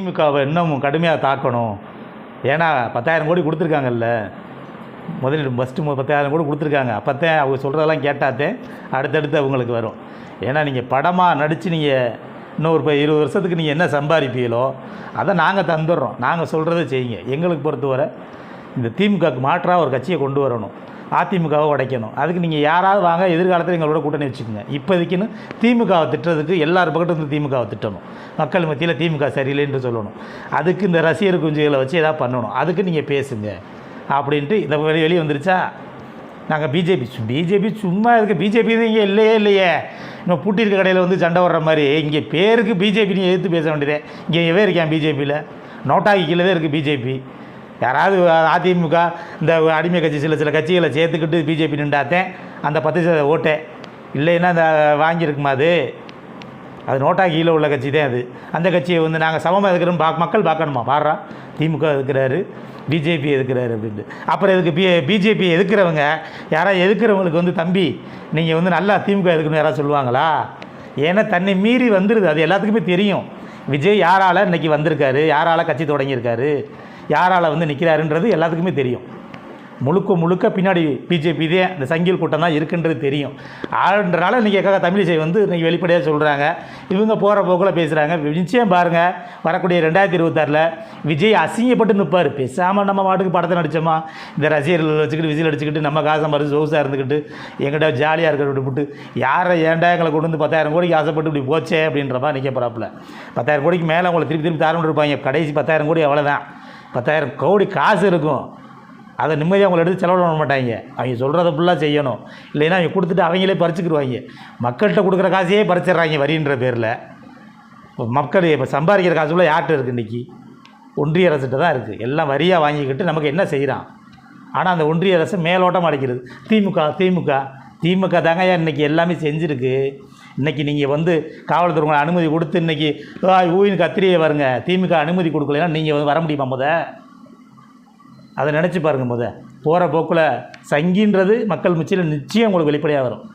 திமுகவை இன்னும் கடுமையாக தாக்கணும். ஏன்னா பத்தாயிரம் கோடி கொடுத்துருக்காங்கல்ல. முதலீடு ஃபஸ்ட்டு பத்தாயிரம் கோடி கொடுத்துருக்காங்க. அப்போத்தான் அவங்க சொல்கிறதெல்லாம் கேட்டாத்தே அடுத்தடுத்து அவங்களுக்கு வரும். ஏன்னா நீங்கள் படமாக நடித்து நீங்கள் இன்னும் ஒரு இப்போ இருபது வருஷத்துக்கு நீங்கள் என்ன சம்பாதிப்பீங்களோ அதை நாங்கள் தந்துடுறோம். நாங்கள் சொல்கிறத செய்யுங்க. எங்களுக்கு பொறுத்தவரை இந்த திமுகவுக்கு மாற்றாக ஒரு கட்சியை கொண்டு வரணும். அதிமுகவை உடைக்கணும். அதுக்கு நீங்கள் யாராவது வாங்க எதிர்காலத்தில் எங்களோட கூட்டணி வச்சுக்கோங்க. இப்போதைக்குன்னு திமுகவை திட்டுறதுக்கு எல்லார் பக்கத்துல இருந்து திமுகவை திட்டணும். மக்கள் மத்தியில் திமுக சரியில்லைன்னு சொல்லணும். அதுக்கு இந்த ரசிகர் குஞ்சுகளை வச்சு எதாவது பண்ணணும். அதுக்கு நீங்கள் பேசுங்க. அப்படின்ட்டு இதை வெளியே வெளியே வந்துருச்சா? நாங்கள் பிஜேபி பிஜேபி சும்மா இருக்குது பிஜேபி இங்கே இல்லையே இல்லையே. இன்னும் பூட்டி இருக்க கடையில் வந்து சண்டை வர்ற மாதிரி. இங்கே பேருக்கு பிஜேபி நீ எதிர்த்து பேச வேண்டியதே. இங்கே எவே இருக்கேன் பிஜேபியில்? நோட்டாக்கி கீழே தான் இருக்குது பிஜேபி. யாராவது அதிமுக இந்த அடிமை கட்சி சில சில கட்சிகளை சேர்த்துக்கிட்டு பிஜேபி நின்றாத்தேன் அந்த பத்து சதவீத ஓட்டை. இல்லைன்னா இந்த வாங்கியிருக்குமா அது? அது நோட்டா கீழே உள்ள கட்சி தான் அது. அந்த கட்சியை வந்து நாங்கள் சமமாக இருக்கிறோம் பா மக்கள் பார்க்கணுமா? பாடுறா. திமுக எதுக்கிறாரு? பிஜேபி எதுக்குறாரு அப்படின்ட்டு. அப்புறம் இதுக்கு பி பிஜேபி எதுக்குறவங்க? யாராவது எதுக்குறவங்களுக்கு வந்து தம்பி நீங்கள் வந்து நல்லா திமுக எதுக்குன்னு யாராவது சொல்லுவாங்களா? ஏன்னா தன்னை மீறி வந்துடுது அது எல்லாத்துக்குமே தெரியும். விஜய் யாரால் இன்றைக்கி வந்திருக்காரு? யாரால் கட்சி தொடங்கியிருக்காரு? யாரால் வந்து நிற்கிறாருன்றது எல்லாத்துக்குமே தெரியும். முழுக்க முழுக்க பின்னாடி பிஜேபி இதே அந்த சங்கில் கூட்டம் தான் இருக்குன்றது தெரியும். ஆளுன்றனால இன்றைக்கி எக்காக தமிழிசை வந்து இன்றைக்கி வெளிப்படையாக சொல்கிறாங்க இவங்க போகிற போக்கில் பேசுகிறாங்க நிச்சயம் பாருங்கள் வரக்கூடிய ரெண்டாயிரத்தி இருபத்தாறில் விஜய் அசிங்கப்பட்டு நிற்பார் பேசாமல் நம்ம மாட்டுக்கு படத்தை நடித்தோமா இந்த ரசிகர்கள் வச்சுக்கிட்டு விசில் அடிச்சுக்கிட்டு நம்ம காசம் மறு சொகுசாக இருந்துக்கிட்டு எங்கிட்ட ஜாலியாக இருக்கிற விட்டு யாரை ஏண்டா எங்களை கொண்டு வந்து பத்தாயிரம் கோடிக்கு ஆசைப்பட்டு இப்படி போச்சே அப்படின்ற மாதிரி நிற்க போகிறாப்புல பத்தாயிரம் கோடிக்கு மேலே உங்களை திருப்பி திருப்பி தரணும் இருப்பாங்க. கடைசி பத்தாயிரம் கோடி அவ்வளோதான் பத்தாயிரம் கோடி காசு இருக்கும். அதை நிம்மதியாக அவங்கள எடுத்து செலவு பண்ண மாட்டாங்க. அவங்க சொல்கிறத ஃபுல்லாக செய்யணும். இல்லைன்னா அவங்க கொடுத்துட்டு அவங்களே பறிச்சுக்கிடுவாங்க மக்கள்கிட்ட கொடுக்குற காசையே பறிச்சிடுறாங்க வரின்ற பேரில். இப்போ மக்கள் இப்போ சம்பாதிக்கிற காசு ஃபுல்லாக யார்கிட்ட இருக்குது இன்றைக்கி ஒன்றிய அரசுகிட்ட தான் இருக்குது எல்லாம் வரியாக வாங்கிக்கிட்டு நமக்கு என்ன செய்கிறான் ஆனால் அந்த ஒன்றிய அரசு மேலோட்டமாக அடைக்கிறது. திமுக திமுக. திமுக தாங்க இன்றைக்கி எல்லாமே செஞ்சுருக்கு. இன்றைக்கி நீங்கள் வந்து காவல்துறை அனுமதி கொடுத்து இன்றைக்கி ஊயின் கத்திரியை வருங்க திமுக அனுமதி கொடுக்கலைன்னா நீங்கள் வந்து வர முடியுமா முத? அதை நினச்சி பாருங்கள் முத. போகிற போக்கில் சங்கின்றது மக்கள் மத்தியில் நிச்சயம் உங்களுக்கு வெளிப்படையாக வரும்.